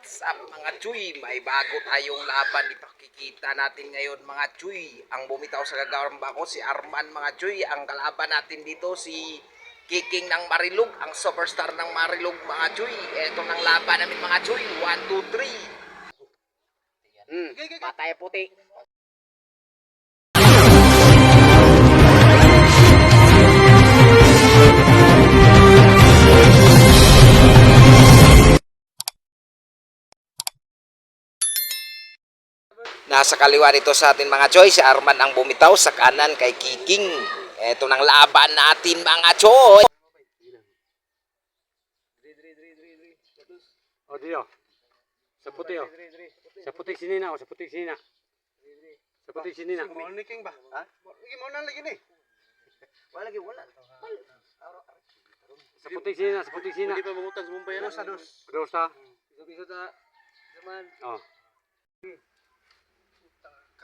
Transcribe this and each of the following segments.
What's up mga Chuy? May bago tayong laban. Ipakikita natin ngayon mga Chuy. Ang bumitaw sa gagawang bako si Arman mga Chuy. Ang kalaban natin dito si Kiking ng Marilug. Ang superstar ng Marilug mga Chuy. Ito ng laban namin mga Chuy. 1, 2, 3. Hmm, patay puti. Nasa kaliwa dito sa atin mga Choy, si Arman ang bumitaw sa kanan kay Kiking. Ito ng laban natin mga Choy. O, diyo. Sa puti, o. Sa puti sinina, o. Sa puti sinina. Sa puti sinina. Mo ni king ba? Ha? Igi mo na lagi ni. Wala lagi wala. Sa puti sinina, sa puti sinina. Hindi pa mangutang sa Mumbai na sa dos. Dos ta. Bisa ta. Zaman O.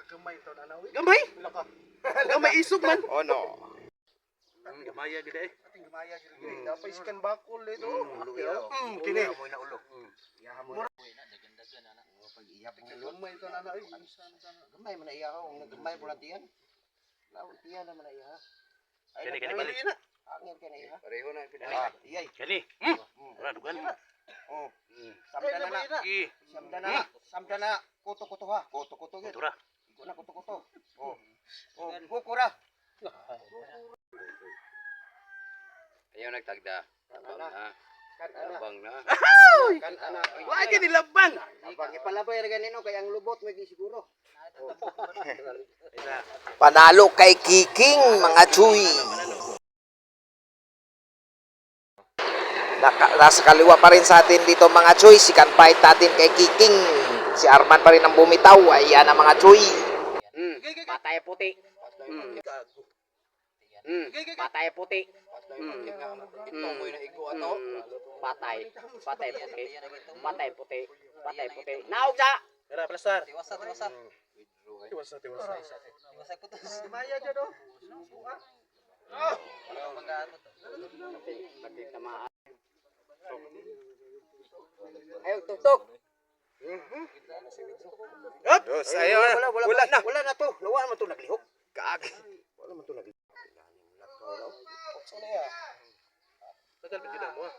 kagamay to na nawi. Gamay? Gamay isog man. Oh no. Gamaya gid eh. Ating gamaya gid eh. Dapat iskan bakol ito. Mm, kini. Mo na ulo. Iyaha mo. Gamay to na nawi. Gamay man iya ko, gamay po tiyan. Lawat tiyan naman iya. Kani, kani, Balik na. Angin ka na iya. Pareho na pinali. Ah, iyay. Kani. Wala, dugan. Oh. Samda na na. I. Samda na. Samda na. Kuto-kuto ha. Kuto-kuto gid. Igo na kuto-kuto. Oh. Oh, kukura. Ayaw nagtagda. Abang na. Kan ana. Abang na. Kan ana. Wa gid nilabang. Abang ipalabay ra ganino kay ang lubot may siguro. Panalo kay Kiking mga chuy. Naka, nasa kaliwa pa rin sa atin dito mga chuy. Si fight natin kay Kiking. Si Arman pa rin ang bumitaw. Ayan ang mga chuy. Hmm. Patay puti. Hmm. Hmm. Patay puti. Hmm. Mo ato. Patay. Patay puti. Patay puti. Patay puti. Naog sa. Tara, plastar. Tiwasa, tiwasa. Tiwasa, tiwasa. Tiwasa ko to. Gamaya jud oh. Ayaw, tuktok. Up. Ayaw na. Wala, wala, Wala na. Wala na to. To Ah.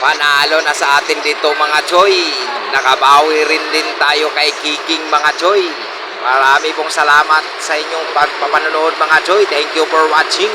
Panalo na sa atin dito mga Choy. Nakabawi rin din tayo kay Kiking mga Choy. Marami pong salamat sa inyong pagpapanonood mga Choy. Thank you for watching.